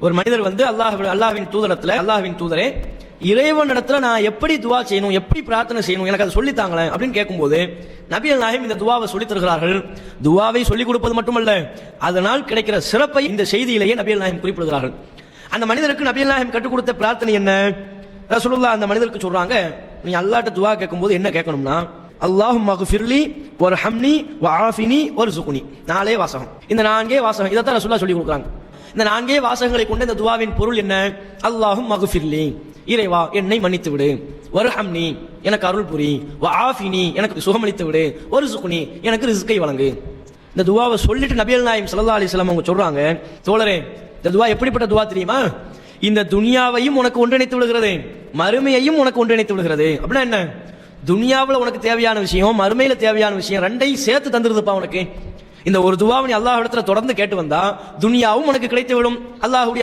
ஒரு மனிதர் வந்து அல்லாஹ் அல்லாஹ்வின் தூதரத்தில் அல்லாஹ்வின் தூதரே இறைவன் இடத்துல நான் எப்படி துவா செய்யணும் எப்படி பிரார்த்தனை செய்யணும் எனக்கு அதை சொல்லித்தாங்களேன் அப்படின்னு கேட்கும்போது நபியல் நாயம் இந்த துவாவை சொல்லித் தருகிறார்கள். துவாவை சொல்லிக் கொடுப்பது மட்டுமல்ல அதனால் கிடைக்கிற சிறப்பை இந்த செய்தியிலேயே நபியல் நாயம் குறிப்பிடுகிறார்கள். அந்த மனிதருக்கு நபியல் நாயம் கற்றுக் கொடுத்த பிரார்த்தனை என்ன? ரசூலுல்லா அந்த மனிதருக்கு சொல்றாங்க நீ அல்லாட்ட துவா கேட்கும்போது என்ன கேட்கணும்னா அல்லாஹும் மகுஃபிர்லி ஒரு ஹம்னி ஒரு ஆஃபினி ஒரு சுகுனி நாலே வாசகம். இந்த நான்கே வாசகம். இதைத்தான் ரசூல்லா சொல்லி கொடுக்குறாங்க. இந்த நான்கே வாசகங்களை கொண்ட இந்த துவாவின் பொருள் என்ன? அல்லாஹும் மகுஃபிர்லி இறைவா என்னை மன்னித்து விடு ஒரு நீ எனக்கு அருள் புரி. ஆஃபினி எனக்கு சுகமளித்து விடு ஒரு சுகுனி எனக்கு ரிஸ்கை வழங்கு. இந்த துவாவை சொல்லிட்டு நபியல் நாயம் சல்லா அலைஹி அவங்க சொல்றாங்க தோழரே இந்த துவா எப்படிப்பட்ட துவா தெரியுமா? இந்த துனியாவையும் உனக்கு ஒன்றிணைத்து விடுகிறது. மறுமையையும் உனக்கு ஒன்றிணைத்து விடுகிறது. அப்படின்னா என்ன? துனியாவில் உனக்கு தேவையான விஷயம் மறுமையில் தேவையான விஷயம் ரெண்டையும் சேர்த்து தந்துருதுப்பா உனக்கு. இந்த ஒரு துவாவை நீ அல்லாஹ் இடத்துல தொடர்ந்து கேட்டு வந்தா துனியாவும் உனக்கு கிடைத்து விடும் அல்லாஹுடைய